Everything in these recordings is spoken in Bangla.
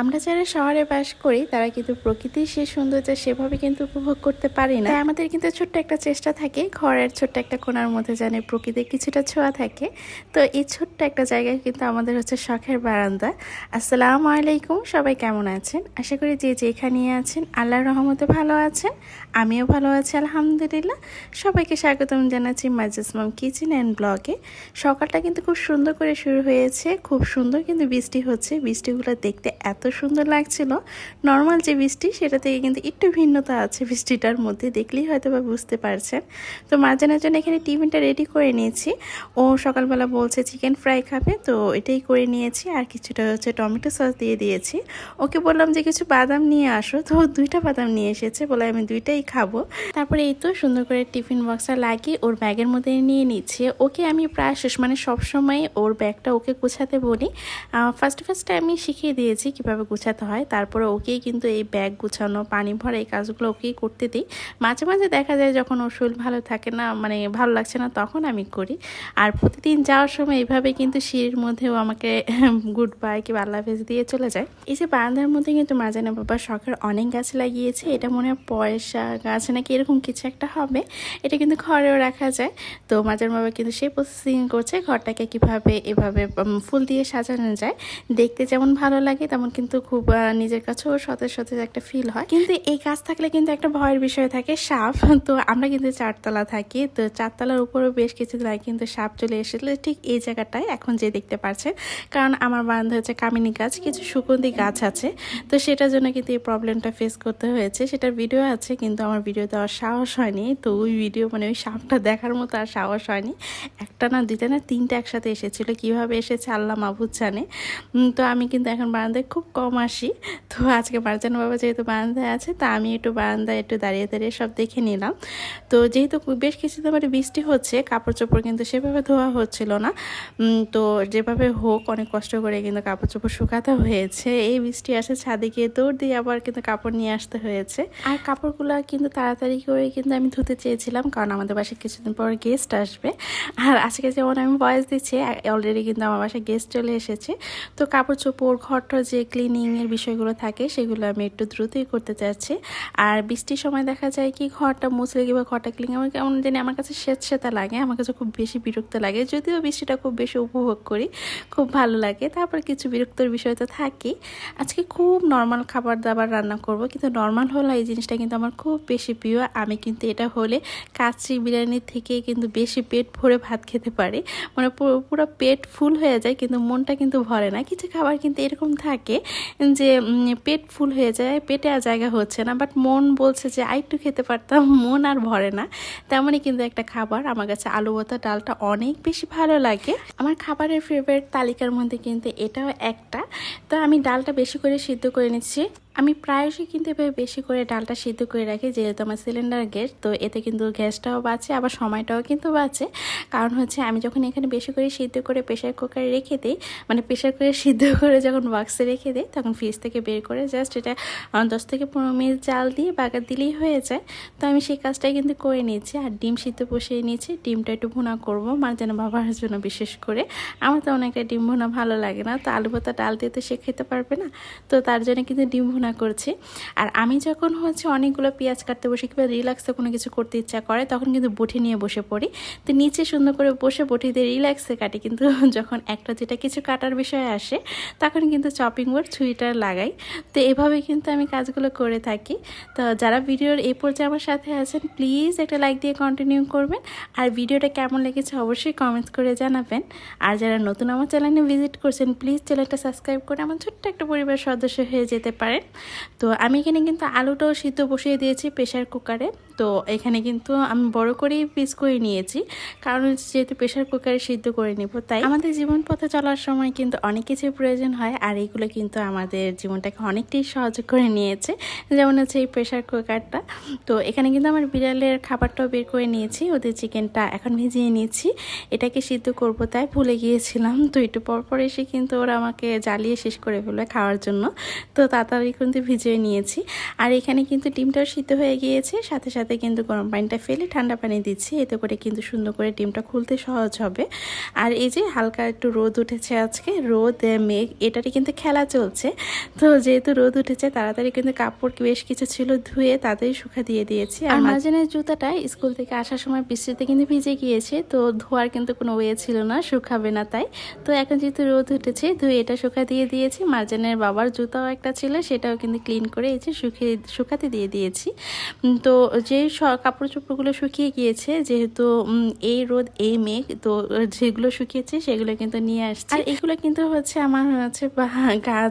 আমরা যারা শহরে বাস করি, তারা কিন্তু প্রকৃতির সেই সৌন্দর্য সেভাবে কিন্তু উপভোগ করতে পারি না। আমাদের কিন্তু ছোট্ট একটা চেষ্টা থাকে, ঘরের ছোট্ট একটা কোণার মধ্যে জানে প্রকৃতির কিছুটা ছোঁয়া থাকে। তো এই ছোট্ট একটা জায়গায় কিন্তু আমাদের হচ্ছে শখের বারান্দা। আসসালামু আলাইকুম, সবাই কেমন আছেন? আশা করি যে যেখানে আছেন, আল্লাহর রহমতে ভালো আছেন, আমিও ভালো আছি, আলহামদুলিল্লাহ। সবাইকে স্বাগতম জানাচ্ছি মাম কিচেন অ্যান্ড ব্লগে। সকালটা কিন্তু খুব সুন্দর করে শুরু হয়েছে, খুব সুন্দর কিন্তু বৃষ্টি হচ্ছে। বৃষ্টিগুলো দেখতে এত সুন্দর লাগছিল। নর্মাল যে বৃষ্টি, সেটা থেকে কিন্তু একটু ভিন্নতা আছে বৃষ্টিটার মধ্যে, দেখলেই হয়তো বা বুঝতে পারছেন। তো মার্জানের জন্য এখানে টিফিনটা রেডি করে নিয়েছি, ও সকালবেলা বলছে চিকেন ফ্রাই খাবে? তো এটাই করে নিয়েছি, আর কিছুটা হচ্ছে টমেটো সস দিয়ে দিয়েছি। ওকে বললাম যে, কিছু বাদাম নিয়ে আসো। তো দুইটা বাদাম নিয়ে এসেছে, বলে আমি দুইটাই খাব। তারপরে এই তো সুন্দর করে টিফিন বক্সটা লাগিয়ে ওর ব্যাগের মধ্যে নিয়ে নিচ্ছে। ওকে আমি প্রায় শেষ মানে সবসময় ওর ব্যাগটা ওকে গুছাতে বলি। ফার্স্ট ফার্স্টে আমি শিখিয়ে দিয়েছি কীভাবে গুছাতে হয়। তারপরে ওকেই কিন্তু এই ব্যাগ গুছানো, পানি ভরা এই কাজগুলো ওকেই করতে দিই। মাঝে মাঝে দেখা যায় যখন ওর শরীর ভালো থাকে না মানে ভালো লাগছে না, তখন আমি করি। আর প্রতিদিন যাওয়ার সময় এইভাবে কিন্তু সিঁড়ির মধ্যেও আমাকে গুড বাই কিংবা আল্লাহ হাফেজ দিয়ে চলে যায়। এই যে বারান্দার মধ্যে কিন্তু মাজানা বাবা শখের অনেক গাছ লাগিয়েছে। এটা মনে হয় পয়সা গাছ নাকি এরকম কিছু একটা হবে। এটা কিন্তু ঘরেও রাখা যায়। তো মাজার বাবা কিন্তু সেই প্রসেসিং করছে। ঘরটাকে কীভাবে এভাবে ফুল দিয়ে সাজানো যায়। দেখতে যেমন ভালো লাগে, তেমন কিন্তু খুব নিজের কাছেও সতেজ সতেজ একটা ফিল হয়। কিন্তু এই গাছ থাকলে কিন্তু একটা ভয়ের বিষয় থাকে, সাপ। তো আমরা কিন্তু চারতলা থাকি, তো চারতলার উপরেও বেশ কিছুদিন আগে কিন্তু সাপ চলে এসেছিল। ঠিক এই জায়গাটায় এখন যে দেখতে পাচ্ছেন কারণ আমার বান্ধব হচ্ছে কামিনী গাছ, কিছু সুগন্ধি গাছ আছে। তো সেটার জন্য কিন্তু এই প্রবলেমটা ফেস করতে হয়েছে। সেটার ভিডিও আছে, কিন্তু আমার ভিডিও দেওয়ার সাহস হয়নি। তো ওই ভিডিও মানে ওই সাপটা দেখার মতো আর সাহস হয়নি। একটা না দুইটা না তিনটা একসাথে এসেছিল। কীভাবে এসেছে আল্লাহ মাহবুদ জানে। তো আমি কিন্তু এখন বারান্দায় খুব কম আসি। তো আজকে মার্জান বাবা যেহেতু বারান্দায় আছে, তা আমি একটু বারান্দায় একটু দাঁড়িয়ে দাঁড়িয়ে সব দেখে নিলাম। তো যেহেতু বেশ কিছুদিন মানে বৃষ্টি হচ্ছে কাপড় চোপড় কিন্তু সেভাবে ধোয়া হচ্ছিল না। তো যেভাবে হোক অনেক কষ্ট করে কিন্তু কাপড় চোপড় শুকাতে হয়েছে। এই বৃষ্টি আসে ছাদে গিয়ে দৌড় দিয়ে আবার কিন্তু কাপড় নিয়ে আসতে হয়েছে। আর কাপড়গুলো কিন্তু তাড়াতাড়ি করে কিন্তু আমি ধুতে চেয়েছিলাম, কারণ আমাদের বাসায় কিছুদিন পর গেস্ট আসবে। আর আজকে যেমন আমি বয়স দিচ্ছি অলরেডি কিন্তু আমার বাসায় গেস্ট চলে এসেছে। তো কাপড় চোপড় ঘরটা যে ক্লিনিংয়ের বিষয়গুলো থাকে, সেগুলো আমি একটু দ্রুতই করতে চাচ্ছি। আর বৃষ্টির সময় দেখা যায় কি, ঘরটা মুছলে কিংবা ঘরটা ক্লিন আমার কেমন জানি আমার কাছে স্বেচ্ছাতা লাগে, আমার কাছে খুব বেশি বিরক্ত লাগে। যদিও বৃষ্টিটা খুব বেশি উপভোগ করি, খুব ভালো লাগে। তারপর কিছু বিরক্তর বিষয় তো থাকেই আজকে খুব নর্মাল খাবার দাবার রান্না করব, কিন্তু নর্মাল হলো এই জিনিসটা কিন্তু আমার খুব বেশি প্রিয়। আমি কিন্তু এটা হলে কাচ্চি বিরিয়ানির থেকে কিন্তু বেশি পেট ভরে ভাত খেতে পারি। মানে পুরো পেট ফুল হয়ে যায়, কিন্তু মনটা কিন্তু ভরে না। কিছু খাবার কিন্তু এরকম থাকে যে পেট ফুল হয়ে যায়, পেটে আর জায়গা হচ্ছে না বাট মন বলছে যে, আর একটু খেতে পারতাম। মন আর ভরে না। তেমনই কিন্তু একটা খাবার, আমার কাছে আলু ভর্তা ডালটা অনেক বেশি ভালো লাগে। আমার খাবারের ফেভারিট তালিকার মধ্যে কিন্তু এটাও একটা। তো আমি ডালটা বেশি করে সিদ্ধ করে নিচ্ছি। আমি প্রায়শই কিন্তু এভাবে বেশি করে ডালটা সিদ্ধ করে রাখি, যেহেতু আমার সিলিন্ডার গ্যাস তো এতে কিন্তু গ্যাসটাও বাঁচে, আবার সময়টাও কিন্তু বাঁচে। কারণ হচ্ছে আমি যখন এখানে বেশি করে সিদ্ধ করে প্রেশার কুকারে রেখে দিই মানে প্রেশার কুকারে সিদ্ধ করে যখন বক্সে রেখে দিই, তখন ফ্রিজ থেকে বের করে জাস্ট এটা দশ থেকে পনেরো মিনিট জাল দিয়ে বাগার দিলেই হয়ে যায়। তো আমি সেই কাজটাই কিন্তু করে নিয়েছি, আর ডিম সিদ্ধ বসিয়ে নিয়েছি, ডিমটা একটু ভুনা করব মানে যেন বাবার জন্য বিশেষ করে। আমার তো অনেকটা ডিম ভুনা ভালো লাগে না, তো আলু ভাতা ডাল দিয়ে তো সে খেতে পারবে না, তো তার জন্য কিন্তু ডিম ভুনা করছি। আর আমি যখন হচ্ছে অনেকগুলো পেঁয়াজ কাটতে বসি কিংবা রিল্যাক্সে কোনো কিছু করতে ইচ্ছা করে, তখন কিন্তু বটি নিয়ে বসে পড়ি। তো নিচে সুন্দর করে বসে বটি দিয়ে রিল্যাক্সে কাটি। কিন্তু যখন একটা যেটা কিছু কাটার বিষয় আসে, তখন কিন্তু চপিং বোর্ড ছুরিটা লাগাই। তো এভাবে কিন্তু আমি কাজগুলো করে থাকি। তো যারা ভিডিওর এই পর্যায়ে আমার সাথে আছেন প্লিজ একটা লাইক দিয়ে কন্টিনিউ করবেন। আর ভিডিওটা কেমন লেগেছে অবশ্যই কমেন্টস করে জানাবেন। আর যারা নতুন আমার চ্যানেলে ভিজিট করছেন প্লিজ চ্যানেলটা সাবস্ক্রাইব করে আমার ছোট্ট একটা পরিবার সদস্য হয়ে যেতে পারেন। তো আমি এখানে কিন্তু আলুটাও সিদ্ধ বসিয়ে দিয়েছি প্রেশার কুকারে। তো এখানে কিন্তু আমি বড় করেই পিস করে নিয়েছি। কারণ যেহেতু প্রেশার কুকারে সিদ্ধ করে নিব, তাই আমাদের জীবন পথে চলার সময় কিন্তু অনেক কিছু প্রয়োজন হয় আর এইগুলো কিন্তু আমাদের জীবনটাকে অনেকটাই সহজ করে নিয়েছে। যেমন হচ্ছে এই প্রেশার কুকারটা। তো এখানে কিন্তু আমার বিড়ালের খাবারটাও বের করে নিয়েছি। ওদের চিকেনটা এখন ভিজিয়ে নিয়েছি। এটাকে সিদ্ধ করব তাই ভুলে গিয়েছিলাম। তো একটু পর পর এসে কিন্তু ওরা আমাকে জ্বালিয়ে শেষ করে ফেলবে খাওয়ার জন্য। তো তাড়াতাড়ি কিন্তু ভিজিয়ে নিয়েছি। আর এখানে কিন্তু ডিমটাও সিদ্ধ হয়ে গিয়েছে সাথে সাথে কিন্তু গরম পানিটা ফেলে ঠান্ডা পানি দিচ্ছি। এতে করে কিন্তু সুন্দর করে ডিমটা খুলতে সহজ হবে। আর এই যে হালকা একটু রোদ উঠেছে আজকে রোদ মেঘ এটারই কিন্তু খেলা চলছে। তো যেহেতু রোদ উঠেছে তাড়াতাড়ি কিন্তু কাপড় বেশ কিছু ছিল ধুয়ে তাড়াতাড়ি শুকা দিয়ে দিয়েছি। আর মার্জিনের জুতাটা স্কুল থেকে আসার সময় বৃষ্টিতে কিন্তু ভিজে গিয়েছে তো ধোয়ার কিন্তু কোনো ওয়ে ছিল না শুকাবে না তাই। তো এখন যেহেতু রোদ উঠেছে ধুয়ে এটা শুকা দিয়ে দিয়েছি। মার্জানের বাবার জুতাও একটা ছিল সেটাও কিন্তু ক্লিন করে এই যে শুকিয়ে, শুকাতে দিয়ে দিয়েছি। তো যে কাপড় চোপড়গুলো শুকিয়ে গিয়েছে, যেহেতু এই রোদ, এই মেঘ, তো যেগুলো শুকিয়েছে সেগুলো কিন্তু নিয়ে আসছে। আর এগুলো কিন্তু হচ্ছে আমার হচ্ছে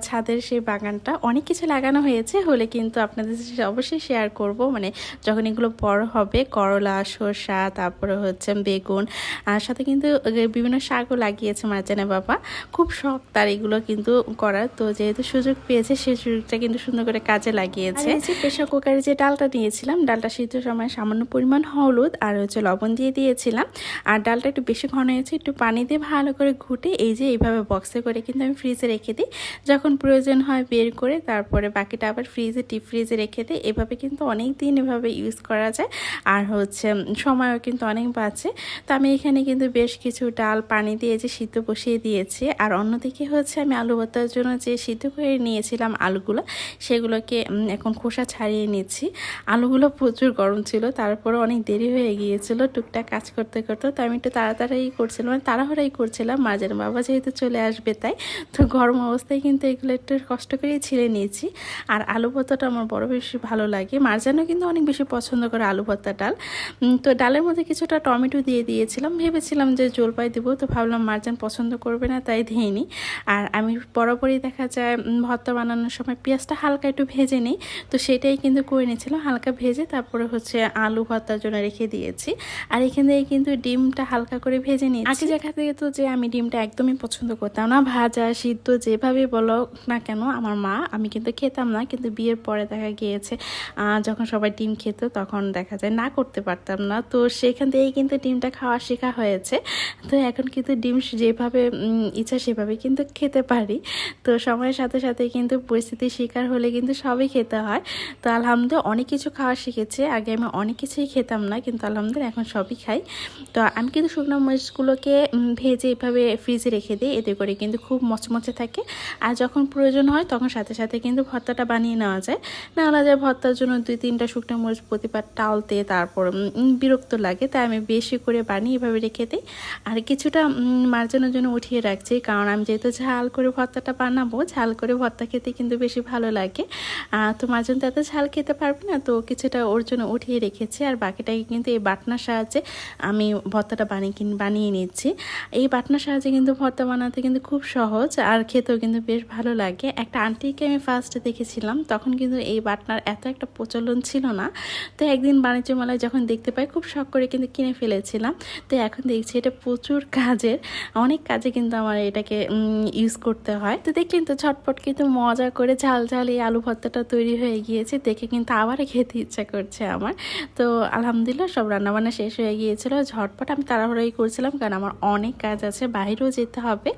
ছাদের সেই বাগানটা অনেক কিছু লাগানো হয়েছে, হলে কিন্তু আপনাদের অবশ্যই শেয়ার করব। মানে যখন এগুলো বড় হবে, করলা শসা তারপরে হচ্ছে বেগুন, আর সাথে কিন্তু বিভিন্ন শাকও লাগিয়েছে মার্জানা বাবা। খুব শখ তার এগুলো কিন্তু করার। তো যেহেতু সুযোগ পেয়েছে, সেই সুযোগটা কিন্তু সুন্দর করে কাজে লাগিয়েছে। প্রেশার কুকারে যে ডালটা নিয়েছিলাম ডালটা সিদ্ধ সময় সামান্য পরিমাণ হলুদ আর হচ্ছে লবণ দিয়ে দিয়েছিলাম। আর ডালটা একটু বেশি ঘন হয়েছে একটু পানি দিয়ে ভালো করে ঘুটে এই যে এইভাবে বক্সে করে কিন্তু আমি ফ্রিজে রেখে দিই। যখন প্রয়োজন হয় বের করে তারপরে বাকিটা আবার ফ্রিজে টিপ ফ্রিজে রেখে দিই। এভাবে কিন্তু অনেক দিন এভাবে ইউজ করা যায়। আর হচ্ছে সময়ও কিন্তু অনেক বাঁচে। তো আমি এখানে কিন্তু বেশ কিছু ডাল পানি দিয়ে যে সিদ্ধ বসিয়ে দিয়েছি। আর অন্যদিকে হচ্ছে আমি আলু ভর্তার জন্য যে সিদ্ধ করে নিয়েছিলাম আলুগুলো সেগুলোকে এখন খোসা ছাড়িয়ে নিচ্ছি। আলুগুলো প্রচুর গরম ছিল তারপরে অনেক দেরি হয়ে গিয়েছিল টুকটাক কাজ করতে করতে, তো আমি একটু তাড়াতাড়ি করছিলাম মানে তাড়াহুড়াই করছিলাম। মাঝের বাবা যেহেতু চলে আসবে তাই, তো গরম অবস্থায় কিন্তু এগুলো একটু কষ্ট করেই ছিলে নিয়েছি। আর আলু ভর্তাটা আমার বড় বেশি ভালো লাগে। মারজানও কিন্তু অনেক বেশি পছন্দ করে আলু ভর্তা ডাল। তো ডালের মধ্যে কিছুটা টমেটো দিয়ে দিয়েছিলাম, ভেবেছিলাম যে জলপাই দেবো, তো ভাবলাম মারজান পছন্দ করবে না, তাই দিইনি। আর আমি বরাবরই দেখা যায় ভর্তা বানানোর সময় পেঁয়াজটা হালকা একটু ভেজে নিই। তো সেটাই কিন্তু করে নিয়েছিলাম হালকা ভেজে তারপরে হচ্ছে আলু ভর্তার জন্য রেখে দিয়েছি। আর এখান থেকে কিন্তু ডিমটা হালকা করে ভেজে নিই আগে দেখা থেকে তো যে আমি ডিমটা একদমই পছন্দ করতাম না, ভাজা, সিদ্ধ, যেভাবে বলো না কেন আমার মা, আমি কিন্তু খেতাম না, কিন্তু বিয়ের পরে দেখা গিয়েছে যখন সবাই ডিম খেত তখন দেখা যায় না করতে পারতাম না। তো সেখান থেকেই কিন্তু ডিমটা খাওয়া শেখা হয়েছে। তো এখন কিন্তু ডিম যেভাবে ইচ্ছা সেভাবে কিন্তু খেতে পারি। তো সময়ের সাথে সাথে কিন্তু পরিস্থিতি শিকার হলে কিন্তু সবই খেতে হয়। তো আলহামদুলিল্লাহ অনেক কিছু খাওয়া শিখেছে। আগে আমি অনেক কিছুই খেতাম না, কিন্তু আলহামদুলিল্লাহ এখন সবই খাই। তো আমি কিন্তু শুকনো মরিচগুলোকে ভেজে এভাবে ফ্রিজে রেখে দিই। এতে করে কিন্তু খুব মচমচে থাকে। আর যখন প্রয়োজন হয়, তখন সাথে সাথে কিন্তু ভর্তাটা বানিয়ে নেওয়া যায়। না হলে যায় ভর্তার জন্য দুই তিনটা শুকনো মরিচ প্রতিবার টালতে, তারপর বিরক্ত লাগে। তাই আমি বেশি করে বানিয়ে এভাবে রেখে দিই। আর কিছুটা মার্জানোর জন্য উঠিয়ে রাখছি। কারণ আমি যেহেতু ঝাল করে ভর্তাটা বানাবো, ঝাল করে ভর্তা খেতে কিন্তু বেশি ভালো লাগে। তো মার্জন তো এত ঝাল খেতে পারবে না, তো কিছুটা ওর জন্য উঠিয়ে রেখেছি। আর বাকিটাকে কিন্তু এই বাটনার সাহায্যে আমি ভর্তাটা বানিয়ে বানিয়ে নিচ্ছি। এই বাটনার সাহায্যে কিন্তু ভর্তা বানাতে কিন্তু খুব সহজ আর খেতেও কিন্তু বেশ ভালো লাগে। একটা আন্টিকে আমি ফার্স্ট দেখেছিলাম, তখন কিন্তু এই বাটনার এত একটা প্রচলন ছিল না। তো একদিন বাণিজ্য মেলায় যখন দেখতে পাই, খুব শখ করে কিন্তু কিনে ফেলেছিলাম। তো এখন দেখছি এটা প্রচুর কাজের। অনেক কাজে কিন্তু আমার এটাকে ইউজ করতে হয়। তো দেখলেন তো ঝটপট কিন্তু মজা করে ঝাল ঝাল এই আলু ভর্তাটা তৈরি হয়ে গিয়েছে, দেখে কিন্তু আবার খেতে ইচ্ছা করছে আমার। তো আলহামদুলিল্লাহ সব রান্নাবান্না শেষ হয়ে গিয়েছিল, ঝটপট আমি তাড়াহুড়োই করছিলাম কারণ আমার অনেক কাজ আছে, বাইরেও যেতে হবে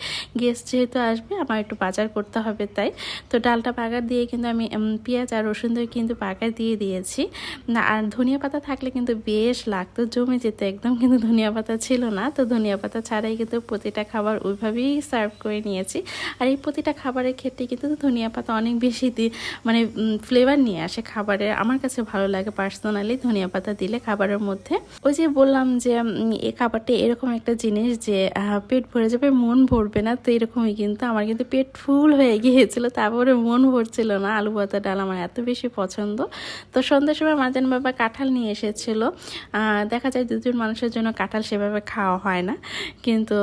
গেস্ট যেহেতু আসবে আমার একটু বাজার করতে হবে তাই। তো ডালটা বাগার দিয়ে কিন্তু আমি পেঁয়াজ আর রসুন দিয়ে কিন্তু বাগার দিয়ে দিয়েছি। আর ধনিয়া পাতা থাকলে কিন্তু বেশ লাগতো, জমে যেত, একদম কিন্তু ধনিয়া পাতা ছিল না। তো ধনিয়া পাতা ছাড়াই কিন্তু প্রতিটা খাবার ওইভাবেই সার্ভ করে নিয়েছি। আর এই প্রতিটা খাবারের ক্ষেত্রে কিন্তু ধনিয়া পাতা অনেক বেশি দি মানে ফ্লেভার নিয়ে আসে খাবারে। আমার কাছে ভালো লাগে পার্সোনালি ধনিয়া পাতা দিলে খাবারের মধ্যে। ওই যে বললাম যে এই খাবারটা এরকম একটা জিনিস যে পেট ভরে যাবে, মন ভরবে না, তো এরকমই কিন্তু আমার কিন্তু পেট ফুল হয়ে গিয়েছিল, তারপরে মন ভরছিল না। আলু ভাতা ডাল আমার এত বেশি পছন্দ। তো সন্ধ্যার সময় মাজান বাবা কাঁঠাল নিয়ে এসেছিল। দেখা যায় দুজন মানুষের জন্য কাঁঠাল সেভাবে খাওয়া হয় না। কিন্তু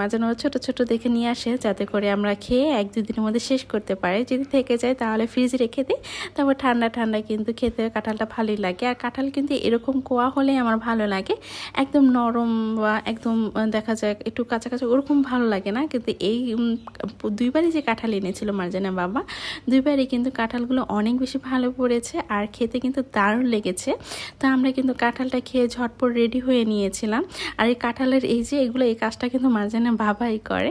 মাঝে মাঝে ছোটো ছোটো দেখে নিয়ে আসে, যাতে করে আমরা খেয়ে এক দুদিনের মধ্যে শেষ করতে পারি। যদি থেকে যায় তাহলে ফ্রিজে রেখে দিই তারপর ঠান্ডা ঠান্ডা কিন্তু খেতে কাঁঠালটা ভালোই লাগে। আর কাঁঠাল কিন্তু এরকম কোয়া হলে আমার ভালো লাগে। একদম নরম বা একদম দেখা যায় একটু কাঁচা ওরকম ভালো লাগে না। কিন্তু এই দুইবারই যে কাঁঠাল এনেছিল মার্জানা বাবা, দুইবারই কিন্তু কাঁঠালগুলো অনেক বেশি ভালো পড়েছে আর খেতে কিন্তু দারুণ লেগেছে। তো আমরা কিন্তু কাঁঠালটা খেয়ে ঝটপট রেডি হয়ে নিয়েছিলাম। আর এই কাঁঠালের এই যে এগুলো, এই কাজটা কিন্তু মার্জানা বাবাই করে।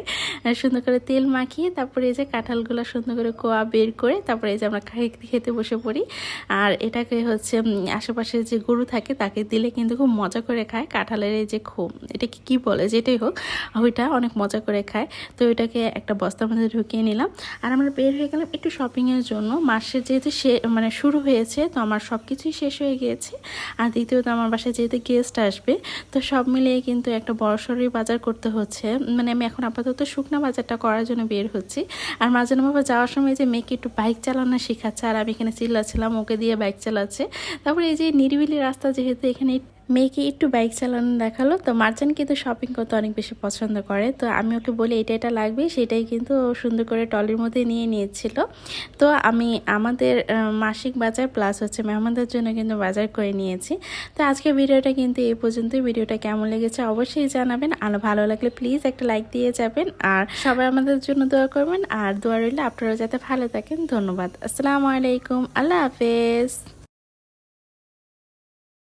সুন্দর করে তেল মাখিয়ে তারপরে এই যে কাঁঠালগুলো সুন্দর করে কোয়া বের করে তারপরে এই যে আমরা খেতে বসে পড়ি। আর এটাকে হচ্ছে আশেপাশে যে গরু থাকে তাকে দিলে কিন্তু খুব মজা করে খায়। কাঁঠালের এই যে খোম এটা কি বলে যেটাই হোক, ওইটা অনেক মজা করে খায়। তো ওইটাকে একটা বস্তার মধ্যে ঢুকিয়ে নিলাম। আর আমরা বের হয়ে গেলাম একটু শপিংয়ের জন্য। মাসের যেহেতু সে মানে শুরু হয়েছে, তো আমার সব কিছুই শেষ হয়ে গিয়েছে। আর দ্বিতীয়ত আমার বাসায় যেহেতু গেস্ট আসবে, তো সব মিলিয়ে কিন্তু একটা বড়সড়ই বাজার করতে হচ্ছে। মানে আমি এখন আপাতত শুকনা বাজারটা করার জন্য বের হচ্ছি। আর মাঝে বাবা যাওয়ার সময় যে মেয়েকে একটু বাইক চালানো শেখাচ্ছে, আর আমি এখানে চিল্লাচ্ছিলাম, ওকে দিয়ে বাইক চালাচ্ছে। তারপরে এই যে নিরিবিলি রাস্তা যেহেতু এখানে মেয়েকে একটু বাইক চালানো দেখাল। তো মার্জান কিন্তু শপিং করতে অনেক বেশি পছন্দ করে। তো আমি ওকে বলি, এটা এটা লাগবে। সেটাই কিন্তু সুন্দর করে টলির মধ্যে নিয়ে নিয়েছিল। তো আমি আমাদের মাসিক বাজার প্লাস হচ্ছে মেহমানদের জন্য কিন্তু বাজার করে নিয়েছি। তো আজকে ভিডিওটা কিন্তু এই পর্যন্তই। ভিডিওটা কেমন লেগেছে অবশ্যই জানাবেন। আর ভালো লাগলে প্লিজ একটা লাইক দিয়ে যাবেন। আর সবাই আমাদের জন্য দোয়া করবেন। আর দোয়া রইলে আপনারা যাতে ভালো থাকেন। ধন্যবাদ। আসসালামু আলাইকুম। আল্লাহ হাফেজ।